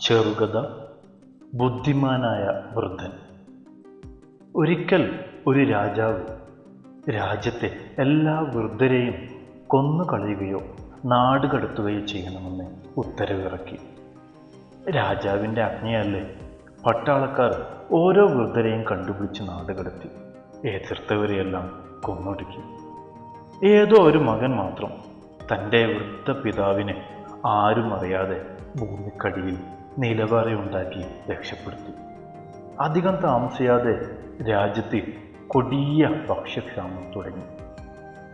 ചെറുകഥ ബുദ്ധിമാനായ വൃദ്ധൻ. ഒരിക്കൽ ഒരു രാജാവ് രാജ്യത്തെ എല്ലാ വൃദ്ധരെയും കൊന്നു കൊന്നുകളയുകയോ നാട് കടത്തുകയോ ചെയ്യണമെന്ന് ഉത്തരവിറക്കി. രാജാവിന്റെ അജ്ഞയല്ലേ പട്ടാളക്കാർ ഓരോ വൃദ്ധരെയും കണ്ടുപിടിച്ച് നാട് കടത്തി എതിർത്തവരെയെല്ലാം കൊന്നൊടുക്കി. ഏതോ ഒരു മകൻ മാത്രം തന്റെ വൃദ്ധ പിതാവിനെ ആരും അറിയാതെ ഭൂമിക്കടിയിൽ നിലവറയുണ്ടാക്കി രക്ഷപ്പെടുത്തി. അധികം താമസിയാതെ രാജ്യത്ത് കൊടിയ ഭക്ഷ്യക്ഷാമം തുടങ്ങി.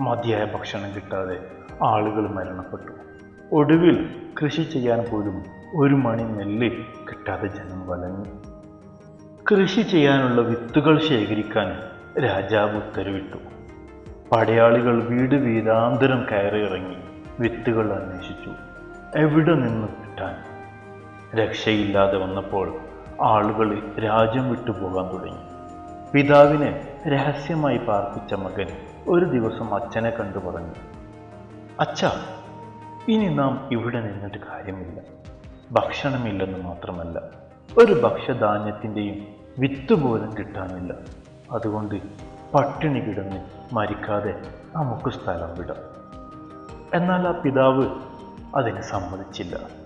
മതിയായ ഭക്ഷണം കിട്ടാതെ ആളുകൾ മരണപ്പെട്ടു. ഒടുവിൽ കൃഷി ചെയ്യാൻ പോലും ഒരു മണി നെല്ല് കിട്ടാതെ ജനം വലഞ്ഞു. കൃഷി ചെയ്യാനുള്ള വിത്തുകൾ ശേഖരിക്കാൻ രാജാവ് ഉത്തരവിട്ടു. പടയാളികൾ വീട് വീതാന്തരം കയറി ഇറങ്ങി വിത്തുകൾ അന്വേഷിച്ചു. എവിടെ നിന്ന് കിട്ടാൻ രക്ഷയില്ലാതെ വന്നപ്പോൾ ആളുകൾ രാജ്യം വിട്ടുപോകാൻ തുടങ്ങി. പിതാവിനെ രഹസ്യമായി പാർപ്പിച്ച മകൻ ഒരു ദിവസം അച്ഛനെ കണ്ടു പറഞ്ഞു അച്ഛ ഇനി നാം ഇവിടെ നിന്നിട്ട് കാര്യമില്ല. ഭക്ഷണമില്ലെന്ന് മാത്രമല്ല ഒരു ഭക്ഷ്യധാന്യത്തിന്റെയും വിത്ത് പോലും കിട്ടാനില്ല. അതുകൊണ്ട് പട്ടിണി കിടന്ന് മരിക്കാതെ നമുക്ക് സ്ഥലം വിടാം. എന്നാൽ ആ പിതാവ് അതിന് സമ്മതിച്ചില്ല.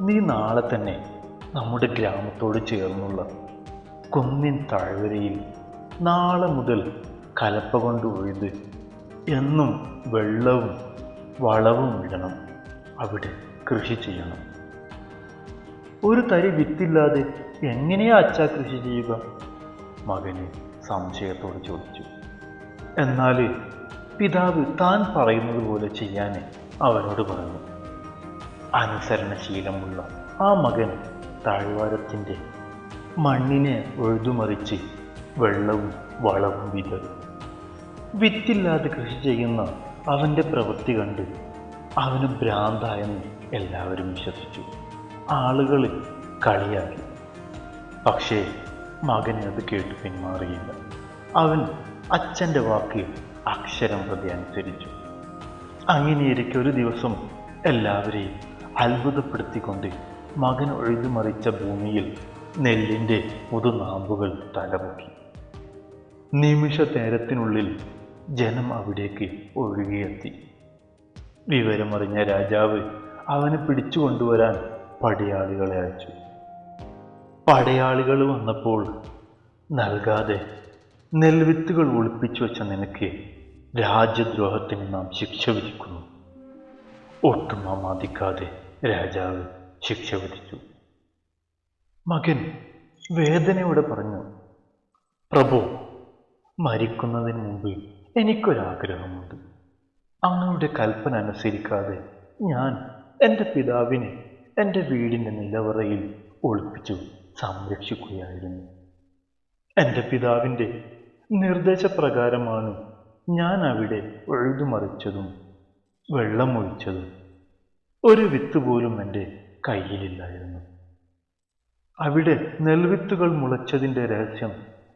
നീ നാളെ തന്നെ നമ്മുടെ ഗ്രാമത്തോട് ചേർന്നുള്ള കുന്നിൻ താഴ്വരയിൽ നാളെ മുതൽ കലപ്പ കൊണ്ട് ഉഴുത് എന്നും വെള്ളവും വളവും ഇടണം. അവിടെ കൃഷി ചെയ്യണം. ഒരു തരി വിത്തില്ലാതെ എങ്ങനെയാ അച്ഛ കൃഷി ചെയ്യുക? മകന് സംശയത്തോട് ചോദിച്ചു. എന്നാൽ പിതാവ് താൻ പറയുന്നത് പോലെ ചെയ്യാൻ അവനോട് പറഞ്ഞു. അനുസരണശീലമുള്ള ആ മകൻ താഴ്വാരത്തിന്റെ മണ്ണിനെ ഒഴുതുമറിച്ച് വെള്ളവും വളവും വിതറി. വിത്തില്ലാതെ കൃഷി ചെയ്യുന്ന അവന്റെ പ്രവൃത്തി കണ്ട് അവന് ഭ്രാന്തായെന്ന് എല്ലാവരും വിശ്വസിച്ചു. ആളുകൾ കളിയാക്കി. പക്ഷേ മകൻ അത് കേട്ട് പിന്മാറിയില്ല. അവൻ അച്ഛന്റെ വാക്ക് അക്ഷരം പ്രതി അനുസരിച്ചു. അങ്ങനെയിരിക്കെ ദിവസം എല്ലാവരെയും അത്ഭുതപ്പെടുത്തിക്കൊണ്ട് മകൻ ഒഴുതുമറിച്ച ഭൂമിയിൽ നെല്ലിന്റെ പുതുനാമ്പുകൾ തലമുക്കി. നിമിഷ നേരത്തിനുള്ളിൽ ജനം അവിടേക്ക് ഒഴുകിയെത്തി. വിവരമറിഞ്ഞ രാജാവ് അവനെ പിടിച്ചു കൊണ്ടുവരാൻ പടയാളികളെ അയച്ചു. പടയാളികൾ വന്നപ്പോൾ നൽകാതെ നെൽവിത്തുകൾ ഒളിപ്പിച്ചു വെച്ച നിനക്ക് രാജ്യദ്രോഹത്തിന് നാം ശിക്ഷ വിധിക്കുന്നു. ഒട്ടും അമാദിക്കാതെ രാജാവ് ശിക്ഷ വിധിച്ചു. മകൻ വേദനയോടെ പറഞ്ഞു പ്രഭു മരിക്കുന്നതിന് മുമ്പ് എനിക്കൊരാഗ്രഹമുണ്ട്. അങ്ങയുടെ കൽപ്പന അനുസരിക്കാതെ ഞാൻ എന്റെ പിതാവിനെ എന്റെ വീടിന്റെ നിലവറയിൽ ഒളിപ്പിച്ചു സംരക്ഷിക്കുകയായിരുന്നു. എന്റെ പിതാവിന്റെ നിർദ്ദേശപ്രകാരമാണ് ഞാൻ അവിടെ ഒഴുതുമറിച്ചതും വെള്ളമൊഴിച്ചതും ഒരു വിത്ത് പോലും എന്റെ കയ്യിലില്ലായിരുന്നു. അവിടെ നെൽവിത്തുകൾ മുളച്ചതിന്റെ രഹസ്യം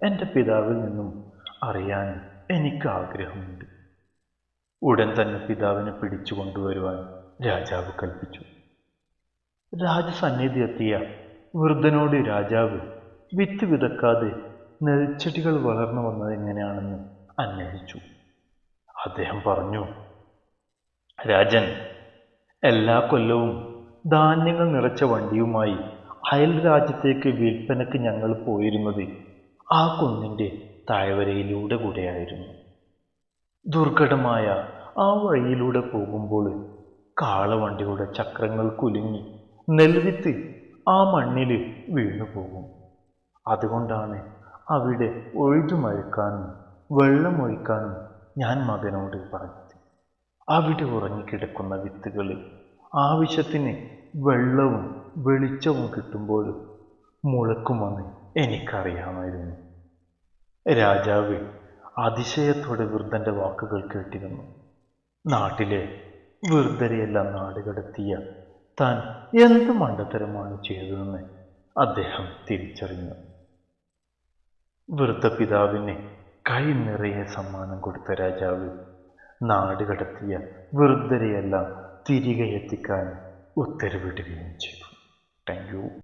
എന്റെ പിതാവിൽ നിന്നും അറിയാൻ എനിക്ക് ആഗ്രഹമുണ്ട് ഉടൻ തന്നെ പിതാവിനെ പിടിച്ചു കൊണ്ടുവരുവാൻ രാജാവ് കൽപ്പിച്ചു. രാജസന്നിധി എത്തിയ വൃദ്ധനോട് രാജാവ് വിത്ത് വിതക്കാതെ നെൽച്ചെടികൾ വളർന്നു വന്നത് എങ്ങനെയാണെന്ന് അന്വേഷിച്ചു. അദ്ദേഹം പറഞ്ഞു രാജൻ എല്ലാ കൊല്ലവും ധാന്യങ്ങൾ നിറച്ച വണ്ടിയുമായി അയൽ രാജ്യത്തേക്ക് വിൽപ്പനക്ക് ഞങ്ങൾ പോയിരുന്നത് ആ കുന്നിന്റെ താഴ്വരയിലൂടെ കൂടെയായിരുന്നു. ദുർഘടമായ ആ വഴിയിലൂടെ പോകുമ്പോൾ കാളവണ്ടിയുടെ ചക്രങ്ങൾ കുലുങ്ങി നെൽവിത്ത് ആ മണ്ണിൽ വീണു പോകും. അതുകൊണ്ടാണ് അവിടെ ഒഴുതുമഴിക്കാനും വെള്ളമൊഴിക്കാനും ഞാൻ മകനോട് പറഞ്ഞത് അവിടെ ഉറങ്ങിക്കിടക്കുന്ന വിത്തുകളിൽ ആവശ്യത്തിന് വെള്ളവും വെളിച്ചവും കിട്ടുമ്പോൾ മുളക്കുമെന്ന് എനിക്കറിയാമായിരുന്നു. രാജാവ് അതിശയത്തോടെ വൃദ്ധന്റെ വാക്കുകൾ കേട്ടിരുന്നു. നാട്ടിലെ വൃദ്ധരെയെല്ലാം നാടുകടത്തിയ താൻ എന്ത് മണ്ടത്തരമാണ് ചെയ്തതെന്ന് അദ്ദേഹം തിരിച്ചറിഞ്ഞു. വൃദ്ധപിതാവിന് കൈ നിറയെ സമ്മാനം കൊടുത്ത രാജാവ് നാട് കടത്തിയ വൃദ്ധരെയെല്ലാം തിരികെ എത്തിക്കാൻ ഉത്തരവിടുകയും ചെയ്തു. താങ്ക്